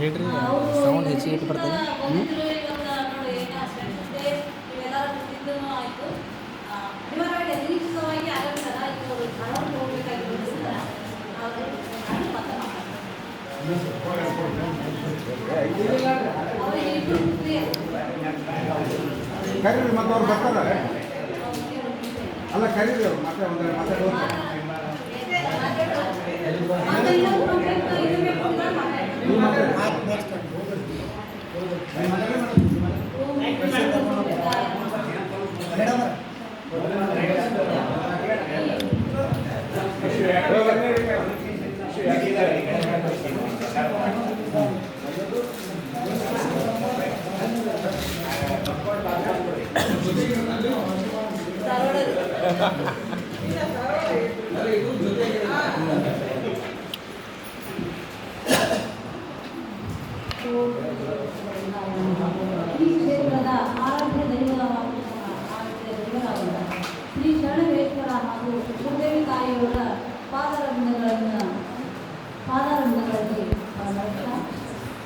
ಹೇಳ್ರಿ ಸೌಂಡ್ ಹೆಚ್ಚಿಗೆ ಇಟ್ಟು ಬರ್ತದೆ. ಕರೀರಿ, ಮತ್ತೆ ಅವ್ರು ಬರ್ತಾರೆ. ಅಲ್ಲ, ಕರೀರಿ ಅವ್ರು, ಮತ್ತೆ ಒಂದು ಮಾತಾಡುವ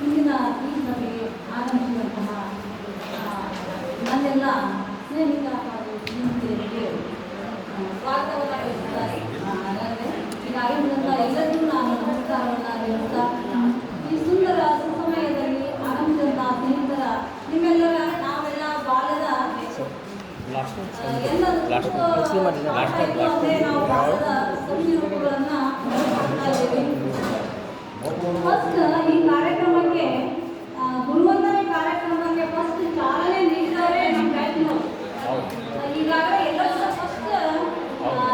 ಇಂದಿನ ಈ ಸಭೆಗೆ ಆಗಮಿಸಿದಂತಹ ನನ್ನೆಲ್ಲ ಸ್ನೇಹಿತ ಆಗಮಿಸಿದಂಥ ಎಲ್ಲರಿಗೂ ನಾನು ಈ ಸುಂದರ ಸುಸಮಯದಲ್ಲಿ ಆನಂದದ ನಿಮ್ಮೆಲ್ಲರ ನಾವೆಲ್ಲ ಆ, ಎಲ್ಲ ನಾವು ಫಸ್ಟ್ ಈ ಕಾರ್ಯಕ್ರಮಕ್ಕೆ ಆ, ಗುರುವಂದನೆ ಕಾರ್ಯಕ್ರಮಕ್ಕೆ ಫಸ್ಟ್ ಚಾಲನೆ ನೀಡಿದವರೇ ನಮ್ಮ ಬ್ಯಾಚಿನವರು ಈಗಾಗಲೇ ಎಲ್ಲರೂ ಫಸ್ಟ್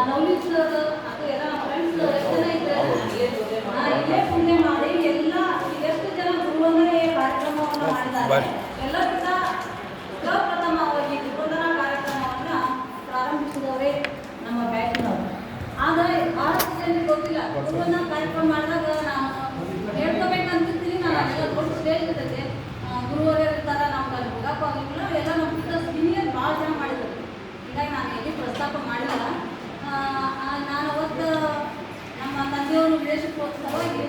ನವನೀತ್ ಸರ್ ಅಥವಾ ಎಲ್ಲ ಫ್ರೆಂಡ್ಸ್ ಎಷ್ಟು ಜನ ಇದ್ದಾರೆ ಆ, ಇಲ್ಲೇ ಪುಣ್ಯ ಮಾಡಿ ಎಲ್ಲ ಎಷ್ಟು ಜನ ಗುರುವಂದನೆ ಕಾರ್ಯಕ್ರಮವನ್ನು ಮಾಡಿದ್ದಾರೆ ಎಲ್ಲರಿಗಿಂತ ಪ್ರಪ್ರಥಮವಾಗಿ ಗುರುವಂದನಾ ಕಾರ್ಯಕ್ರಮವನ್ನು ಪ್ರಾರಂಭಿಸಿದವರೇ ನಮ್ಮ ಬ್ಯಾಂಕ್ನವರು ಆದರೆ ಆ ಜನರಿಗೆ ಗೊತ್ತಿಲ್ಲ. ಗುರುವಂದನಾ ಕಾರ್ಯಕ್ರಮ ಮಾಡಿದಾಗ ನಾನು ಹೇಳ್ಕೋಬೇಕಂತಿರ್ತೀನಿ ನಾನು ಅದೆಲ್ಲ ದೊಡ್ಡ ಸ್ಟೇಜ್ ಇರ್ತೈತೆ ಗುರುವರೇ ಇರ್ತಾರೆ ಅಲ್ಲಿ ಕಡೆ ಹೋಗಕ್ಕೆ ಆಗಲಿಲ್ಲ ಎಲ್ಲ ನಮ್ಮ ಸೀನಿಯರ್ ಭಾಳ ಜನ ಮಾಡಿದ್ರು. ಹೀಗಾಗಿ ನಾನು ಎಲ್ಲಿ ಪ್ರಸ್ತಾಪ ಮಾಡಿಲ್ಲ. ನಾನು ಅವತ್ತು ನಮ್ಮ ತಂದೆಯವರು ವಿದೇಶಕ್ಕೋಸ್ಕರವಾಗಿ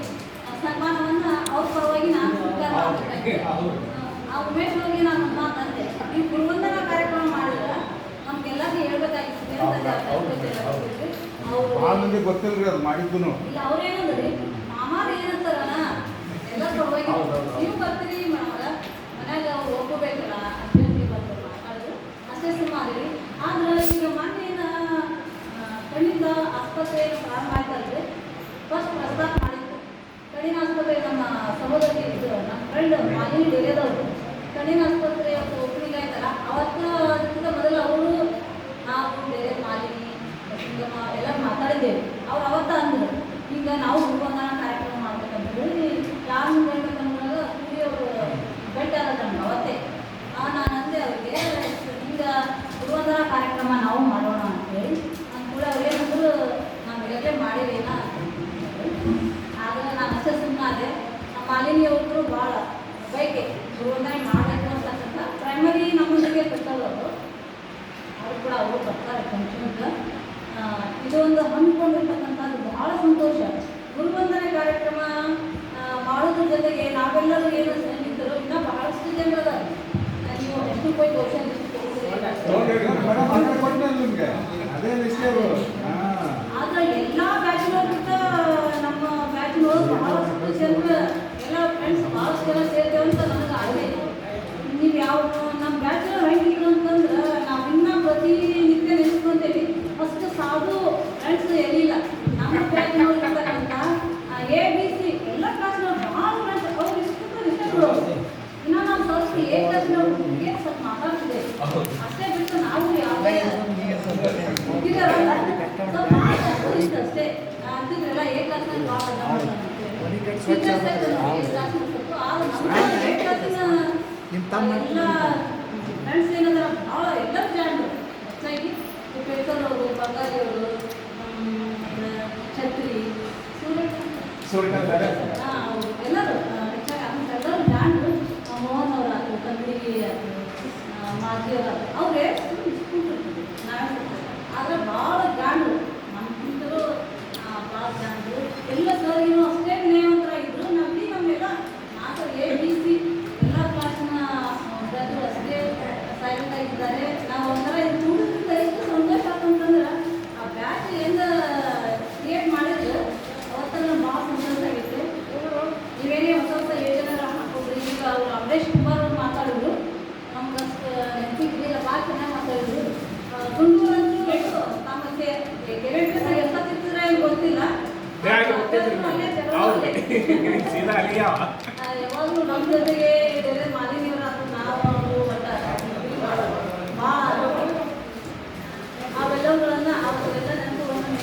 ಸನ್ಮಾನವನ್ನು ಅವ್ರ ಪರವಾಗಿ ನಾನು ಸ್ವೀಕಾರ ಮಾಡಬೇಕಾಗಿತ್ತು ಆ ಉಮೇಶ್ ಅವ್ರಿಗೆ ನಾನು ಒಂದು ಮಾತು ಅಂದೆ ನೀವು ಗುರುವಂದನ ಕಾರ್ಯಕ್ರಮ ಮಾಡಿದ್ರೆ ನಮ್ಗೆಲ್ಲರಿಗೂ ಹೇಳ್ಬೇಕಾಗಿತ್ತು ಭಾಳ ಅವರು ಮಂದಿ ಗೊತ್ತಿಲ್ರಿ ಅದು ಮಾಡಿದ್ದು ಇಲ್ಲ ಅವ್ರೇನಂದ್ರಿ ಮಾಮಾರ ಏನಂತಾರಣ ಎಲ್ಲ ಪರವಾಗಿ ನೀವು ಬರ್ತೀರಿ ಮಾಡಲ್ಲ ಮನ್ಯಾಗ ಅವ್ರು ಒಪ್ಕೋಬೇಕಲ್ಲ ಅಭ್ಯರ್ಥಿ ಬಂದು ಮಾತಾಡಿದ್ರು ಅಷ್ಟೇ ಸುಮಾರಿ ಆದ್ರೆ ಈಗ ಮೊನ್ನೆನ ಕಣ್ಣಿಂದ ಆಸ್ಪತ್ರೆ ಪ್ರಾರಂಭ ಆಯ್ತಲ್ರಿ ಫಸ್ಟ್ ಪ್ರಸ್ತಾಪ ಮಾಡಿತ್ತು ಕಣ್ಣಿನ ಆಸ್ಪತ್ರೆ ನಮ್ಮ ಸಹೋದರಿ ಇದು ನಮ್ಮ ಫ್ರೆಂಡ್ ಅದು ಮಾಡಿದ್ದು ಕಣ್ಣಿನ ಆಸ್ಪತ್ರೆ ಓಪನಿಂಗ್ ಆಯ್ತಲ್ಲ ಅವತ್ತು ಮೊದಲು ಅವರು ನಾವು ಬೇರೆ ಮಾಲಿನಿ ಎಲ್ಲ ಮಾತಾಡಿದ್ದೇವೆ ಅವ್ರು ಅವತ್ತ ಅಂದರು ಈಗ ನಾವು ಗುರುವಂದನ ಕಾರ್ಯಕ್ರಮ ಮಾಡ್ಬೇಕಂತ ಹೇಳಿ ಯಾರು ಹೇಳ್ಬೇಕಂದಾಗ ಹಿರಿಯವರು ಬೆಟ್ಟ ನಮ್ಗೆ ಅವತ್ತೇ. ಆ, ನಾನು ಅಂದೆ ಅವ್ರಿಗೆ ಈಗ ಗುರುವಂದನ ಕಾರ್ಯಕ್ರಮ ನಾವು ಮಾಡೋಣ ಅಂತೇಳಿ ನಾನು ಕೂಡ ಅವ್ರು ನಾನು ನಾವು ಈಗಾಗಲೇ ಆದರೆ ನಾನು ಅಷ್ಟೇ ಸುಮ್ಮನಾದೆ ನಮ್ಮ ಮಾಲಿನಿ ಅವರು ಭಾಳ ಬೈಕೆ ಗುರುವಂದನೆ ಮಾಡಬೇಕು ಅಂತಕ್ಕಂಥ ಪ್ರೈಮರಿ ನಮ್ಮೊಂದಿಗೆ ಅವರು. ಅವರು ಕೂಡ ಅವರು ಬರ್ತಾರೆ ಫಂಕ್ಷನ್ಗೆ ಇದೊಂದು ಹಮ್ಮಿಕೊಂಡಿರ್ತಕ್ಕಂಥದ್ದು ಬಹಳ ಸಂತೋಷ. ಗುರುವಂದನೆ ಕಾರ್ಯಕ್ರಮ ಮಾಡೋದ್ರ ಜೊತೆಗೆ ನಾವೆಲ್ಲರೂ ಏನು ಸ್ನೇಹಿತರು ಇನ್ನೂ ಬಹಳಷ್ಟು ಜನರದ ನೀವು ಎಷ್ಟು ರೂಪಾಯಿ ಕ್ವಶನ್ ಆದ್ರೆ ಎಲ್ಲ ಬ್ಯಾಚಿನವ್ರಿಗಿಂತ ನಮ್ಮ ಬ್ಯಾಚಿನವರು ಬಹಳಷ್ಟು ಜನರು ಎಲ್ಲ ಫ್ರೆಂಡ್ಸ್ ಭಾಳಷ್ಟು ಜನ ಸೇರ್ತೇವೆ ಅಂತ ನನಗೆ ಆಸೆ ಇದೆ ನೀವು ಯಾವ ನಮ್ಮ ಬ್ಯಾಚಿನವ್ರು ಹೆಂಗಿದ್ರು ಅಂತಂದ್ರೆ ನಾವು ಇನ್ನೂ ಪ್ರತಿನಿತ್ಯ ನೆನೆಸ್ಕೊಂತೇವೆ ಫಸ್ಟ್ ಸಾಧು ಫ್ರೆಂಡ್ಸ್ ಎಲ್ಲಿಲ್ಲ? ನಮ್ಮ ಬ್ಯಾಚಿನವ್ರು ಇರ್ತಕ್ಕಂಥ ಎ ಬಿ ಸಿ ಎಲ್ಲ ಕ್ಲಾಸ್ನವ್ರು ಭಾಳ ಫ್ರೆಂಡ್ಸ್ ಅವ್ರು ಇಷ್ಟು ಇಷ್ಟಪಡೋರು ಇನ್ನು ನಾವು ಸ್ವಲ್ಪ ಎ ಕ್ಲಾಸ್ನವ್ರು ಏನು ಸ್ವಲ್ಪ ಮಾತಾಡ್ತಿದ್ದೇವೆ ಅಷ್ಟೇ ಬಿಟ್ಟು ನಾವು ಯಾವುದೇ ಅಷ್ಟೇ. ಅಂತಿದ್ರೆಲ್ಲ ಎ ಕ್ಲಾಸ್ನಲ್ಲಿ ಭಾಳ ಟೀಚರ್ಸ್ ನಿಮ್ಮ ತಮ್ಮ ಎಲ್ಲ ಫ್ರೆಂಡ್ಸ್ ಏನಂದ್ರೆ ಭಾಳ ಎಲ್ಲರೂ ಜಾಂಡು ಹೆಚ್ಚಾಗಿ ಪೇಪರ್ ಅವರು ಬಂಗಾರಿ ಅವರು ಛತ್ರಿ ಸೂರ್ಯಕಾಂತ್ ಸೂರ್ಯಕಾಂತ್ ಹಾ, ಅವ್ರು ಎಲ್ಲರೂ ಹೆಚ್ಚಾಗಿ ಎಲ್ಲರೂ ಜಾಂಡು ಮೋಹನ್ ಅವರ ಕನ್ನಡಿ ಮಾಜಿ ಅವರ ಅವ್ರೇ ನಾವೇ ಆದ್ರೆ ಭಾಳ ಜಾಂಡು ನಮ್ಗಿಂತಲೂ ಭಾಳ ಜಾಂಡು ಎಲ್ಲ ಸರಿನೂ ಅಷ್ಟೇ ವಿನಯವಂತರಾಗಿದ್ರು ನಮ್ಮಲ್ಲಿ ನಮ್ಮೆಲ್ಲ ನಾಲ್ಕು ಅಮರೇಶ್ ಕುಮಾರ್ ಅವ್ರು ಮಾತಾಡಿದ್ರು ನಮ್ಗೆ ಅಷ್ಟು ನೆನಪಿಗಿಲ್ಲ ಭಾಳ ಚೆನ್ನಾಗಿ ಮಾತಾಡಿದ್ರು ಗುಂಡೂರಂತೂ ಎಷ್ಟು ತಮಗೆ ಗೆರೆಂಟ್ರೆಸ್ ಎಷ್ಟೊತ್ತಿದ್ರೆ ಗೊತ್ತಿಲ್ಲ ಅಲ್ಲೇ ಜಗಳ ಅಲ್ಲೇ. ಸೀದಾ ಅಲ್ಲಿಗೆ ಅವ. ಆ, ಯಾವಾಗ್ಲೂ ನಮ್ಮ ಜೊತೆಗೆ ಬೇರೆ ಮಾಲಿನ್ಯರ ನಾವು ಅವರು ಒಟ್ಟ ಭಾಳ ಅವೆಲ್ಲವುಗಳನ್ನ ಅವೆಲ್ಲ ನೆನಪುಗಳನ್ನು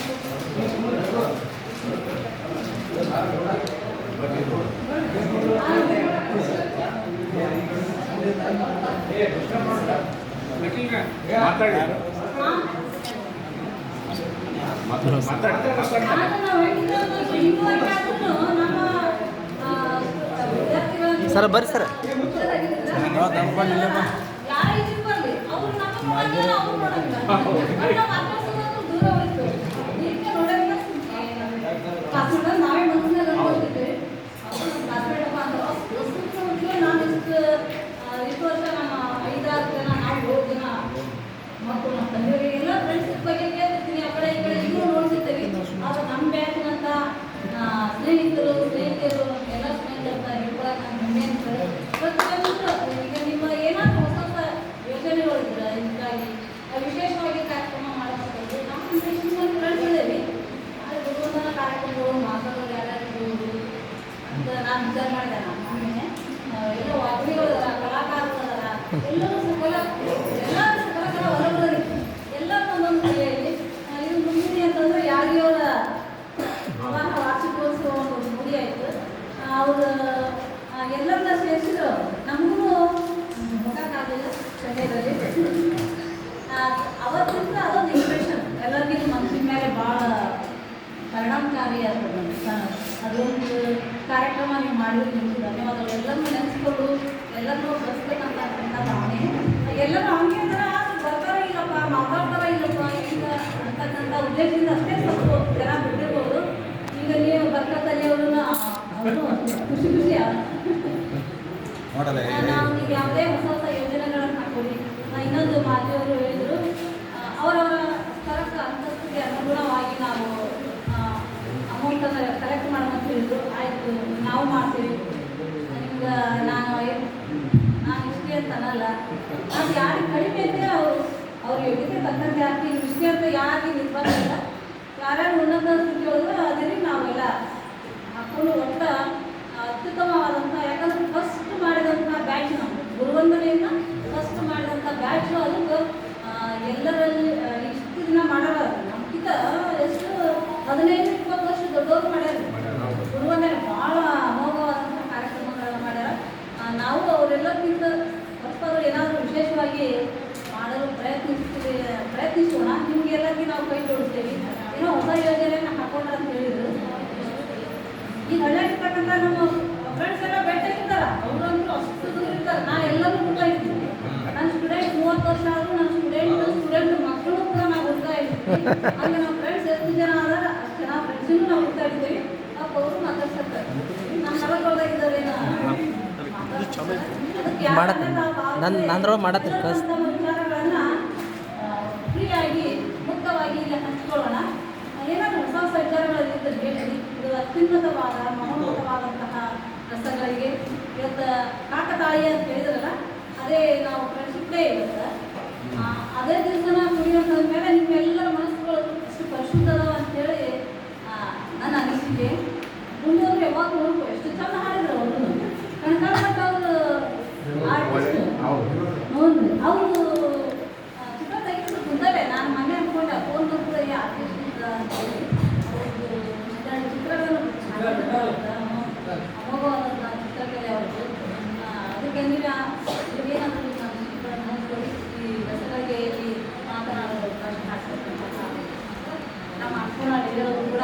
ಮಾತಾಡಿ ಮಾತಾಡಿ ನಾನು ನಾವು ಹೇಳಿದ್ದು ಇನ್ನೂವರೆಗೆ ಆದ್ರೂ ನಮ್ಮ ಆ, ವಿದ್ಯಾರ್ಥಿಗಳನ್ನು ಸರ್, ಬರ್ರಿ ಸರ್. ಮುಖ್ಯರಾಗಿದ್ದಾರೆ. ನಾವು ತಂದ್ಕೊಂಡಿಲ್ಲಪ್ಪ. ಯಾರೇ ಇದಕ್ಕೆ ಬರ್ಲಿ, ಅವ್ರು ನಮ್ಮ ನೋಡಂಗಿಲ್ಲ, ಅವ್ರು ನೋಡಂಗಿಲ್ಲ. ನಮ್ಮ ಅಭ್ಯಾಸವನ್ನು ದೂರ ಹೋಯ್ತು. ಈಗ ನೋಡಂಗಿಲ್ಲ, ಏ, ಕ್ಲಾಸ್ಮೇಟ್ ನಾವೇ ಮನಸ್ಸಿನಾಗ ಅನ್ಕೊಳ್ತಿದ್ವಿ. ಅವ್ರು ನಮ್ಮ ಕ್ಲಾಸ್ಮೇಟ್ ಅಪ್ಪ ಅಂದ್ರೆ ಅಷ್ಟು ಅಷ್ಟು ಮುಖ್ಯ ನಾನು ಇಷ್ಟು ಆ, ಇಷ್ಟು ವರ್ಷ ನಮ್ಮ ಐದಾರು ಜನ ನಾವು ಏಳು ಜನ ಮಕ್ಕಳು ನಮ್ಮ ತಂದೆಯವರಿಗೆ ಎಲ್ಲ ಫ್ರೆಂಡ್ಸ್ ಬಗ್ಗೆ ಕೇಳ್ತಿರ್ತೀನಿ ಆ ಕಡೆ ಈ ಕಡೆ ಇನ್ನೂ ನೋಡ್ತಿರ್ತೀವಿ ಆದ್ರೆ ನಮ್ಮ ಬ್ಯಾಚಿನಂತ ಆ, ಸ್ನೇಹಿತರು ಸ್ನೇಹಿತರು ಎಲ್ಲ ಸ್ನೇಹಿತರ ಹೇಳ್ಕೊಳಕ್ಕೆ ನಾನು ಹೆಮ್ಮೆ ಅನ್ಸುತ್ತೆ ಪ್ರತಿಯೊಂದು ಈಗ ನಿಮ್ಮ ಏನಾದರೂ ಹೊಸ ಹೊಸ ಯೋಜನೆಗಳಿದ್ರೆ ಹೀಗಾಗಿ ಆ, ವಿಶೇಷವಾಗಿ ಕಾರ್ಯಕ್ರಮ ಮಾಡಬೇಕಂದ್ರೆ ನಮ್ಮ ಫ್ರೆಂಡ್ಸ್ಗಳೇವಿ ಆದರೆ ಗುರುವಂದನ ಕಾರ್ಯಕ್ರಮಗಳು ಮಾತಾಡೋರು ಯಾರ್ಯಾರು ಅಂತ ನಾನು ವಿಚಾರ ಮಾಡಿದೆ ನಾನು ಎಲ್ಲ ಅದಾರ ಕಲಾಕಾರರು, ಎಲ್ಲರೂ ಸಕಲ ಎಲ್ಲ ಸಕಲ ಕಲ ಹೊರಗಡೆ ಎಲ್ಲ ಒಂದೊಂದು ಕಲೆಯಲ್ಲಿ ಆ, ಇದು ಮುಂದಿನ ಅಂತಂದ್ರೆ ಯಾರಿಯವರ ವಿವಾಹ ವಾರ್ಷಿಕೋತ್ಸವ ಒಂದು ಮುಡಿ ಆಯಿತು ಅವ್ರು ಎಲ್ಲರನ್ನ ಸೇರಿಸಿದ್ರು ನಮಗೂ ಮುಖಕ್ಕಾಗಲಿಲ್ಲ ಸಮಯದಲ್ಲಿ ಅವತ್ತಿಂದ ಅದೊಂದು ಇಂಪ್ರೆಷನ್ ಎಲ್ಲರಿಗೂ ಮನಸ್ಸಿನ ಮೇಲೆ ಭಾಳ ಪರಿಣಾಮಕಾರಿ ಆಗ್ತದೆ ಅದೊಂದು ಕಾರ್ಯಕ್ರಮ ನೀವು ಮಾಡಿದ್ರೆ ನಿಮ್ಗೆ ಧನ್ಯವಾದಗಳು. ಎಲ್ಲರೂ ನೆನೆಸ್ಕೊಂಡು ಎಲ್ಲರನ್ನೂ ಬೆಳೆಸ್ಬೇಕಂತ ನನ್ನ ಭಾವನೆ ಎಲ್ಲರೂ ಹಂಗೆ ಅಂದ್ರೆ ಬರ್ತಾರ ಇಲ್ಲಪ್ಪ ಮಾತಾಡ್ತಾರ ಇಲ್ಲಪ್ಪ ಈಗ ಅಂತಕ್ಕಂಥ ಉದ್ದೇಶದಿಂದ ಅಷ್ಟೇ ಸ್ವಲ್ಪ ಜನ ಬಿಟ್ಟಿರ್ಬೋದು. ಈಗ ನೀವು ಬರ್ಕತ್ತಲ್ಲಿ ಅವ್ರನ್ನ ಅವರು ಖುಷಿ ಖುಷಿ ನಾವು ಈಗ ಯಾವುದೇ ಹೊಸ ಹೊಸ ಯೋಜನೆಗಳನ್ನು ನಾ ಇನ್ನೊಂದು ಮಾತೆಯವರು ಹೇಳಿದ್ರು. ಅವರವರ ಸ್ಥಳಕ್ಕೆ ಅಂತಸ್ತಿಗೆ ಅನುಗುಣವಾಗಿ ನಾವು ಅಮೌಂಟನ್ನು ಕಲೆಕ್ಟ್ ಮಾಡೋಣ ಹೇಳಿದ್ರು. ಆಯಿತು, ನಾವು ಮಾಡ್ತೀವಿ. ನಿಮ್ಗೆ ನಾನು ನಾನು ಇಷ್ಟೇ ಅಂತ ಅನ್ನಲ್ಲ. ಅದು ಯಾರಿಗೆ ಕಡಿಮೆ ಇದೆ ಅವರು, ಅವ್ರ ಯೋಗ್ಯತೆ ತಕ್ಕಂತೆ ಹಾಕಿ ಇಷ್ಟೇ ಅಂತ ಯಾರಿಗೆ ಇಲ್ಲ. ಯಾರ್ಯಾರು ಉನ್ನತ ಸ್ಥಿತಿ ಅದರಲ್ಲಿ ಅದೇ ನಾವೆಲ್ಲ ಹಾಕೊಂಡು ಒಟ್ಟ ಅತ್ಯುತ್ತಮವಾದಂಥ ಯಾಕಂದ್ರೆ ಫಸ್ಟ್ ಮಾಡಿದಂಥ ಬ್ಯಾಚ್ ನಾವು. ಗುರುವಂದನೆಯಿಂದ ಫಸ್ಟ್ ಮಾಡಿದಂಥ ಬ್ಯಾಚ್ ಅದಕ್ಕೆ ಎಲ್ಲರಲ್ಲಿ ಇಷ್ಟು ದಿನ ಮಾಡಾರ ನಮ್ಗಿಂತ ಎಷ್ಟು ಹದಿನೈದು ದೊಡ್ಡವರು ಮಾಡ್ಯಾರ. ಗುರುವಂದನೆ ಭಾಳ ಅಮೋಘವಾದಂಥ ಕಾರ್ಯಕ್ರಮಗಳನ್ನು ಮಾಡ್ಯಾರ. ನಾವು ಅವರೆಲ್ಲರಿಗಿಂತ ಪರಸ್ಪರ ಏನಾದರೂ ವಿಶೇಷವಾಗಿ ಮಾಡಲು ಪ್ರಯತ್ನಿಸ್ತೀವಿ ಪ್ರಯತ್ನಿಸೋಣ. ನಿಮ್ಗೆ ಎಲ್ಲರಿಗೂ ನಾವು ಕೈ ಜೋಡಿಸ್ತೇವೆ. ಏನೋ ಹೊಸ ಯೋಜನೆಯನ್ನು ಹಾಕೊಂಡ್ರೆ ಅಂತ ಹೇಳಿದ್ರು. ಈ ಹಳ್ಳಿಯಾಗಿರ್ತಕ್ಕಂಥ ನಮ್ಮ ಫ್ರೆಂಡ್ಸ್ ಎಲ್ಲ ಭೇಟಿಯಾಗಿರ್ತಾರ ಅವ್ರಂತೂ ಅಷ್ಟು ದೂರ ಇರ್ತಾರೆ. ನಾ ಎಲ್ಲರೂ ಕೂಡ ಇದ್ದೀನಿ ನನ್ನ ಸ್ಟೂಡೆಂಟ್ ಮೂವತ್ತು ವರ್ಷ ಆದರೂ ನನ್ನ ಸ್ಟೂಡೆಂಟ್ ಸ್ಟೂಡೆಂಟ್ ಮಕ್ಕಳು ಕೂಡ ನಾವು ಹೋಗ್ತಾ ಇದ್ದೀವಿ ಹಂಗೆ ನಮ್ಮ ಫ್ರೆಂಡ್ಸ್ ಎಷ್ಟು ಜನ ಅದಾರ ಅಷ್ಟು ಜನ ಫ್ರೆಂಡ್ಸನ್ನು ನಾವು ಹುಡ್ತಾ ಇದ್ದೀವಿ ಪಾಪ ಅವರು ಮಾತಾಡ್ಸಿರ್ತಾರೆ ನಮ್ಮ ನಲವತ್ತೊಳಗಿದ್ದಾರೆ ಮಾಡತ್ತಿ. ನನ್ನ ನಂದ್ರೊಳಗೆ ಮಾಡತ್ತಿ, ಕಸ್ ಫ್ರೀಯಾಗಿ ಮುಕ್ತವಾಗಿ ಇಲ್ಲಿ ಹಂಚ್ಕೊಳ್ಳೋಣ. ಏನಾದರೂ ಹೊಸ ಹೊಸ ವಿಚಾರಗಳಿರುತ್ತೆ ಹೇಳಿ ಇದು ಅತ್ಯುನ್ನತವಾದ ಮಹೋನ್ನತವಾದಂತಹ ರಸಗಳಿಗೆ. ಇವತ್ತು ಕಾಕತಾಳೀಯ ಅಂತ ಹೇಳಿದ್ರಲ್ಲ ಅದೇ ನಾವು ಫ್ರೆಂಡ್ಶಿಪ್ ಡೇ ಇವತ್ತು ಅದೇ ದಿವಸನ ಕುಡಿಯೋಂಥ ಮೇಲೆ ನಿಮ್ಮೆಲ್ಲರ ಮನಸ್ಸುಗಳು ಎಷ್ಟು ಪರಿಶುದ್ಧ ಅದಾವ ಅಂತೇಳಿ ನನ್ನ ಅನಿಸಿಕೆ. ಮುಂದೋದ್ರೆ ಯಾವಾಗ ನೋಡ್ಕೊ ಎಷ್ಟು ಚಂದ ಹಾಡಿದ್ರು ಅವರು? ಕಣಕಾಲ ಅವರು ಆರ್ಟಿಸ್ಟ್ ನೋಡ್ರಿ ಅವರು ಚಿತ್ರ ತೆಗೆದು ನಾನು ಮನೆ ಅನ್ಕೊಂಡೆ ಫೋನ್ ಈ ಆರ್ಟಿಸ್ಟ್ ಚಿತ್ರಗಳನ್ನು ಅಮೋಘವಾದಂಥ ಚಿತ್ರಕಲೆ ಅವ್ರದ್ದು ಆ, ಅದಕ್ಕೆ ನೀವು ಏನಾದರೂ ನೋಡ್ಕೊಳ್ಳಿ ಇಲ್ಲಿ ಮಾತನಾಡೋದು ಅವಕಾಶ ಮಾಡಿಕೊಟ್ಟಂತಹ ನಮ್ಮ ಅಪ್ಪನ ಕೂಡ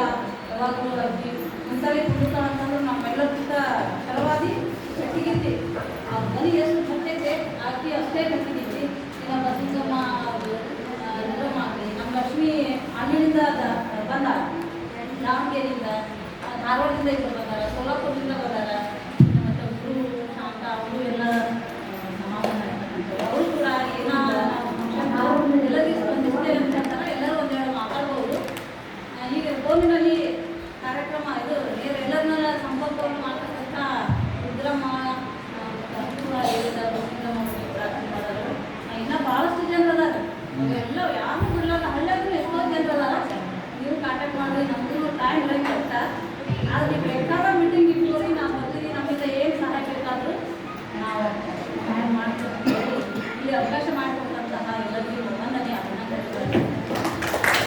ಯಾವಾಗಲೂ ಅಜ್ಜಿ ಒಂದ್ಸಲಿ ಕುಂದುತ್ತ ಅಂತಂದ್ರೆ ನಮ್ಮೆಲ್ಲರಿಗಿಂತ ಛಲವಾದಿ ಗಟ್ಟಿಗಿದ್ದಿ ಆ ಮನೆ ಎಷ್ಟು ಗಟ್ಟೈತೆ ಆಕೆ ಅಷ್ಟೇ ಗಟ್ಟಿಗಿದ್ದಿ ಈಗ ಬಸವಮ್ಮ ನಿಜಮ್ಮ ಆಗಲಿ ನಮ್ಮ ಲಕ್ಷ್ಮಿ ಅಣ್ಣಿನಿಂದ ಬಂದ. ದಾವಣಗೆರೆಯಿಂದ ಧಾರವಾಡದಿಂದ ಇಬ್ಬರು